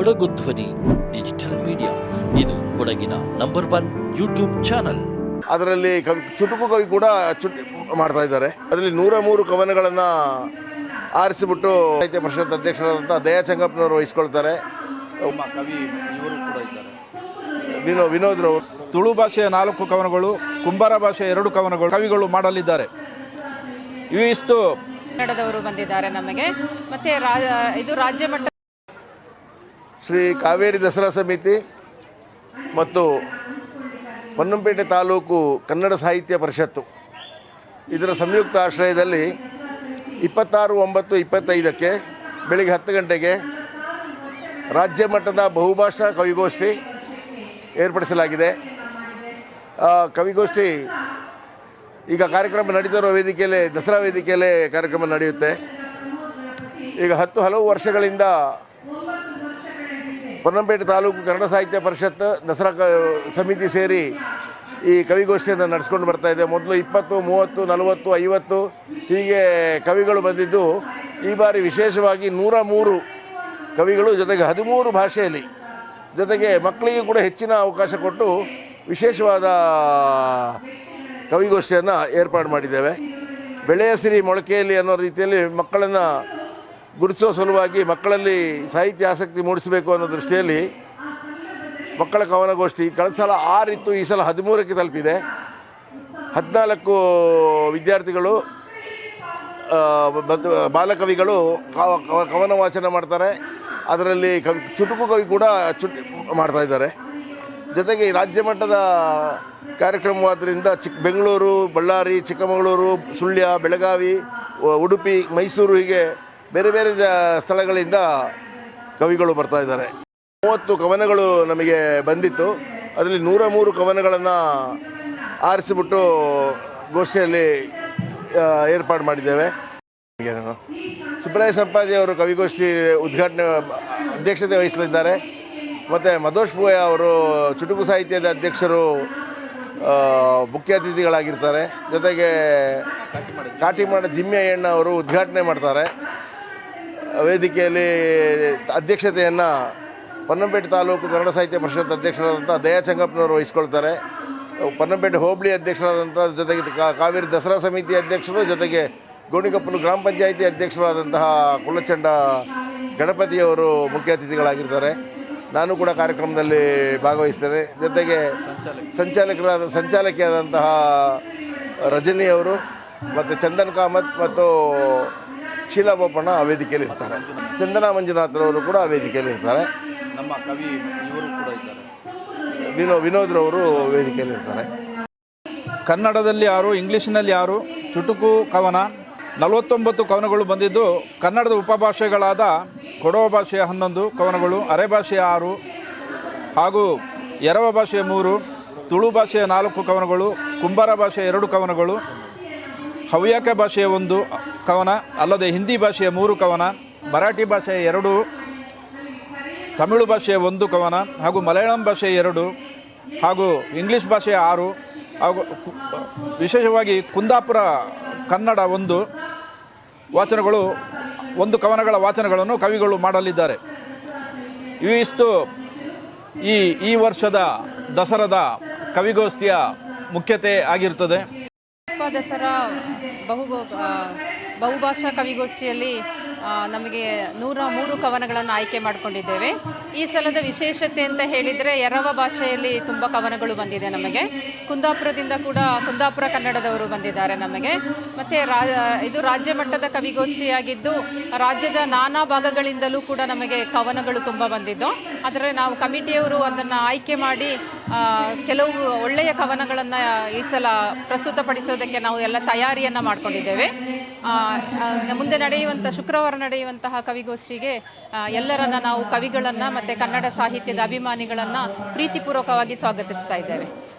ಕೊಡಗು ಧ್ವನಿ digital media. ಇದು ಕೊಡಗಿನ ನಂಬರ್ ಒನ್ ಯೂಟ್ಯೂಬ್ ಚಾನಲ್. ಅದರಲ್ಲಿ ಕವಿ ಚುಟುಕು ಕವಿ ಕೂಡ ಚುಟಿ ಮಾಡ್ತಾ ಇದ್ದಾರೆ. ಅದರಲ್ಲಿ ನೂರ ಮೂರು ಕವನಗಳನ್ನು ಆರಿಸಿಬಿಟ್ಟು ಸಾಹಿತ್ಯ ಪರಿಷತ್ ಅಧ್ಯಕ್ಷರಾದಂಥ ದಯಾ ಚಂಗಪ್ಪನವರು ವಹಿಸ್ಕೊಳ್ತಾರೆ. ಕವಿ ಇವರು ಕೂಡ ಇದ್ದಾರೆ. ವಿನೋ ವಿನೋದ್ರವರು ತುಳು ಭಾಷೆಯ ನಾಲ್ಕು ಕವನಗಳು ಕುಂಬಾರ ಭಾಷೆಯ ಎರಡು ಕವನಗಳು ಕವಿಗಳು ಮಾಡಲಿದ್ದಾರೆ. ಇವಿಷ್ಟು ಕನ್ನಡದವರು ಬಂದಿದ್ದಾರೆ ನಮಗೆ. ಮತ್ತೆ ರಾ ಇದು ರಾಜ್ಯ ಮಟ್ಟ ಶ್ರೀ ಕಾವೇರಿ ದಸರಾ ಸಮಿತಿ ಮತ್ತು ಪೊನ್ನಂಪೇಟೆ ತಾಲೂಕು ಕನ್ನಡ ಸಾಹಿತ್ಯ ಪರಿಷತ್ತು. ಇದರ ಸಂಯುಕ್ತ ಆಶ್ರಯದಲ್ಲಿ ಇಪ್ಪತ್ತಾರು ಒಂಬತ್ತು ಇಪ್ಪತ್ತೈದಕ್ಕೆ ಬೆಳಿಗ್ಗೆ ಹತ್ತು ಗಂಟೆಗೆ ರಾಜ್ಯ ಮಟ್ಟದ ಬಹುಭಾಷಾ ಕವಿಗೋಷ್ಠಿ ಏರ್ಪಡಿಸಲಾಗಿದೆ. ಕವಿಗೋಷ್ಠಿ ಈಗ ಕಾರ್ಯಕ್ರಮ ನಡೀತಿರೋ ವೇದಿಕೆಯಲ್ಲೇ, ದಸರಾ ವೇದಿಕೆಯಲ್ಲೇ ಕಾರ್ಯಕ್ರಮ ನಡೆಯುತ್ತೆ. ಈಗ ಹತ್ತು ಹಲವು ವರ್ಷಗಳಿಂದ ಪೊನ್ನಂಪೇಟೆ ತಾಲೂಕು ಕನ್ನಡ ಸಾಹಿತ್ಯ ಪರಿಷತ್, ದಸರಾ ಕ ಸಮಿತಿ ಸೇರಿ ಈ ಕವಿಗೋಷ್ಠಿಯನ್ನು ನಡೆಸ್ಕೊಂಡು ಬರ್ತಾ ಇದೆ. ಮೊದಲು ಇಪ್ಪತ್ತು, ಮೂವತ್ತು, ನಲವತ್ತು, ಐವತ್ತು ಹೀಗೆ ಕವಿಗಳು ಬಂದಿದ್ದು. ಈ ಬಾರಿ ವಿಶೇಷವಾಗಿ ನೂರ ಮೂರು ಕವಿಗಳು, ಜೊತೆಗೆ ಹದಿಮೂರು ಭಾಷೆಯಲ್ಲಿ ಜೊತೆಗೆ ಮಕ್ಕಳಿಗೆ ಕೂಡ ಹೆಚ್ಚಿನ ಅವಕಾಶ ಕೊಟ್ಟು ವಿಶೇಷವಾದ ಕವಿಗೋಷ್ಠಿಯನ್ನು ಏರ್ಪಾಡು ಮಾಡಿದ್ದೇವೆ. ಬೆಳೆಯ ಸಿರಿ ಮೊಳಕೆಯಲ್ಲಿ ಅನ್ನೋ ರೀತಿಯಲ್ಲಿ ಮಕ್ಕಳನ್ನು ಗುರುತಿಸೋ ಸಲುವಾಗಿ ಮಕ್ಕಳಲ್ಲಿ ಸಾಹಿತ್ಯ ಆಸಕ್ತಿ ಮೂಡಿಸಬೇಕು ಅನ್ನೋ ದೃಷ್ಟಿಯಲ್ಲಿ ಮಕ್ಕಳ ಕವನಗೋಷ್ಠಿ ಕಳೆದ ಸಲ ಆರಿತ್ತು, ಈ ಸಲ ಹದಿಮೂರಕ್ಕೆ ತಲುಪಿದೆ. ಹದಿನಾಲ್ಕು ವಿದ್ಯಾರ್ಥಿಗಳು ಬಾಲಕವಿಗಳು ಕವ- ಕವ- ಕವನ ವಾಚನ ಮಾಡ್ತಾರೆ. ಅದರಲ್ಲಿ ಕವಿ, ಚುಟುಕು ಕವಿ ಕೂಡ ಚುಟ್, ಮಾಡ್ತಾ ಇದ್ದಾರೆ. ಜೊತೆಗೆ ರಾಜ್ಯ ಮಟ್ಟದ ಕಾರ್ಯಕ್ರಮವಾದ್ದರಿಂದ ಚಿಕ್ಕ ಬೆಂಗಳೂರು, ಬಳ್ಳಾರಿ, ಚಿಕ್ಕಮಗಳೂರು, ಸುಳ್ಯ, ಬೆಳಗಾವಿ, ಉಡುಪಿ, ಮೈಸೂರು ಹೀಗೆ ಬೇರೆ ಬೇರೆ ಸ್ಥಳಗಳಿಂದ ಕವಿಗಳು ಬರ್ತಾ ಇದ್ದಾರೆ. ಮೂವತ್ತು ಕವನಗಳು ನಮಗೆ ಬಂದಿತ್ತು. ಅದರಲ್ಲಿ ನೂರ ಮೂರು ಕವನಗಳನ್ನು ಆರಿಸಿಬಿಟ್ಟು ಗೋಷ್ಠಿಯಲ್ಲಿ ಏರ್ಪಾಡು ಮಾಡಿದ್ದೇವೆ? ಸುಬ್ರಾಯ ಸಂಪಾಜಿ ಅವರು ಕವಿಗೋಷ್ಠಿ ಉದ್ಘಾಟನೆ, ಅಧ್ಯಕ್ಷತೆ ವಹಿಸಲಿದ್ದಾರೆ. ಮತ್ತು ಮಧೋಶ್ ಭೂಯ ಅವರು ಚುಟುಕು ಸಾಹಿತ್ಯದ ಅಧ್ಯಕ್ಷರು ಮುಖ್ಯ ಅತಿಥಿಗಳಾಗಿರ್ತಾರೆ. ಜೊತೆಗೆ ಕಾಟಿಮಾಡ ಜಿಮ್ಮಯ್ಯಣ್ಣ ಅವರು ಉದ್ಘಾಟನೆ ಮಾಡ್ತಾರೆ. ವೇದಿಕೆಯಲ್ಲಿ ಅಧ್ಯಕ್ಷತೆಯನ್ನು ಪನ್ನಂಪೇಟೆ ತಾಲೂಕು ಕನ್ನಡ ಸಾಹಿತ್ಯ ಪರಿಷತ್ ಅಧ್ಯಕ್ಷರಾದಂಥ ದಯಾ ಚಂಗಪ್ಪನವರು ವಹಿಸ್ಕೊಳ್ತಾರೆ. ಪನ್ನಂಪೇಟೆ ಹೋಬಳಿ ಅಧ್ಯಕ್ಷರಾದಂಥ ಜೊತೆಗೆ ಕಾವೇರಿ ದಸರಾ ಸಮಿತಿ ಅಧ್ಯಕ್ಷರು, ಜೊತೆಗೆ ಗೋಣಿಕಪ್ಪಲು ಗ್ರಾಮ ಪಂಚಾಯಿತಿ ಅಧ್ಯಕ್ಷರಾದಂತಹ ಕುಲಚಂಡ ಗಣಪತಿಯವರು ಮುಖ್ಯ ಅತಿಥಿಗಳಾಗಿರ್ತಾರೆ. ನಾನು ಕೂಡ ಕಾರ್ಯಕ್ರಮದಲ್ಲಿ ಭಾಗವಹಿಸ್ತೇನೆ. ಜೊತೆಗೆ ಸಂಚಾಲಕರಾದ, ಸಂಚಾಲಕಿಯಾದಂತಹ ರಜನಿ ಅವರು ಮತ್ತು ಚಂದನ್ ಕಾಮತ್ ಮತ್ತು ಶೀಲಾ ಬೋಪಣ್ಣ ಆ ವೇದಿಕೆಯಲ್ಲಿ ಇರ್ತಾರೆ. ಚಂದನಾ ಮಂಜುನಾಥ್ರವರು ಕೂಡ ಆ ವೇದಿಕೆಯಲ್ಲಿ ಇರ್ತಾರೆ. ನಮ್ಮ ಕವಿ ಇವರು ಕೂಡ ಇದ್ದಾರೆ. ವಿನೋ ವಿನೋದ್ರವರು ವೇದಿಕೆಯಲ್ಲಿ ಇರ್ತಾರೆ. ಕನ್ನಡದಲ್ಲಿ ಯಾರು ಇಂಗ್ಲೀಷ್ನಲ್ಲಿ ಯಾರು ಚುಟುಕು ಕವನ ನಲವತ್ತೊಂಬತ್ತು ಕವನಗಳು ಬಂದಿದ್ದು ಕನ್ನಡದ ಉಪಭಾಷೆಗಳಾದ ಕೊಡವ ಭಾಷೆಯ ಹನ್ನೊಂದು ಕವನಗಳು ಅರೆ ಭಾಷೆಯ ಆರು ಹಾಗೂ ಎರವ ಭಾಷೆಯ ಮೂರು ತುಳು ಭಾಷೆಯ ನಾಲ್ಕು ಕವನಗಳು ಕುಂಬಾರ ಭಾಷೆಯ ಎರಡು ಕವನಗಳು ಹವ್ಯಕ ಭಾಷೆಯ ಒಂದು ಕವನ ಅಲ್ಲದೆ ಹಿಂದಿ ಭಾಷೆಯ ಮೂರು ಕವನ, ಮರಾಠಿ ಭಾಷೆಯ ಎರಡು, ತಮಿಳು ಭಾಷೆಯ ಒಂದು ಕವನ ಹಾಗೂ ಮಲಯಾಳಂ ಭಾಷೆಯ ಎರಡು ಹಾಗೂ ಇಂಗ್ಲೀಷ್ ಭಾಷೆಯ ಆರು ಹಾಗೂ ವಿಶೇಷವಾಗಿ ಕುಂದಾಪುರ ಕನ್ನಡ ಒಂದು ವಾಚನಗಳು, ಒಂದು ಕವನಗಳ ವಾಚನಗಳನ್ನು ಕವಿಗಳು ಮಾಡಲಿದ್ದಾರೆ. ಇವಿಷ್ಟು ಈ ಈ ವರ್ಷದ ದಸರಾದ ಕವಿಗೋಷ್ಠಿಯ ಮುಖ್ಯತೆ ಆಗಿರುತ್ತದೆ ದಸರಾ ಬಹು ಬಹುಭಾಷಾ ಕವಿಗೋಷ್ಠಿಯಲ್ಲಿ ನಮಗೆ ನೂರ ಮೂರು ಕವನಗಳನ್ನು ಆಯ್ಕೆ ಮಾಡಿಕೊಂಡಿದ್ದೇವೆ. ಈ ಸಲದ ವಿಶೇಷತೆ ಅಂತ ಹೇಳಿದರೆ ಎರವ ಭಾಷೆಯಲ್ಲಿ ತುಂಬ ಕವನಗಳು ಬಂದಿದೆ ನಮಗೆ. ಕುಂದಾಪುರದಿಂದ ಕೂಡ ಕುಂದಾಪುರ ಕನ್ನಡದವರು ಬಂದಿದ್ದಾರೆ ನಮಗೆ. ಮತ್ತು ರಾ, ಇದು ರಾಜ್ಯ ಮಟ್ಟದ ಕವಿಗೋಷ್ಠಿಯಾಗಿದ್ದು ರಾಜ್ಯದ ನಾನಾ ಭಾಗಗಳಿಂದಲೂ ಕೂಡ ನಮಗೆ ಕವನಗಳು ತುಂಬ ಬಂದಿದ್ದು. ಆದರೆ ನಾವು ಕಮಿಟಿಯವರು ಅದನ್ನು ಆಯ್ಕೆ ಮಾಡಿ ಕೆಲವು ಒಳ್ಳೆಯ ಕವನಗಳನ್ನು ಈ ಸಲ ಪ್ರಸ್ತುತಪಡಿಸೋದಕ್ಕೆ ನಾವು ಎಲ್ಲ ತಯಾರಿಯನ್ನು ಮಾಡಿಕೊಂಡಿದ್ದೇವೆ. ಮುಂದೆ ನಡೆಯುವಂಥ ಶುಕ್ರವಾರ ನಡೆಯುವಂತಹ ಕವಿಗೋಷ್ಠಿಗೆ ಎಲ್ಲರನ್ನ ನಾವು ಕವಿಗಳನ್ನ ಮತ್ತೆ ಕನ್ನಡ ಸಾಹಿತ್ಯದ ಅಭಿಮಾನಿಗಳನ್ನ ಪ್ರೀತಿಪೂರ್ವಕವಾಗಿ ಸ್ವಾಗತಿಸ್ತಾ ಇದ್ದೇವೆ.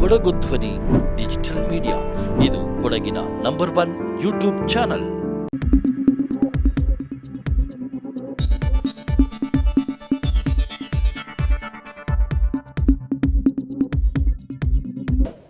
ಕೊಡಗು ಧ್ವನಿ, ಡಿಜಿಟಲ್ ಮೀಡಿಯಾ. ಇದು ಕೊಡಗಿನ ನಂಬರ್ ಒನ್ ಯೂಟ್ಯೂಬ್ ಚಾನಲ್.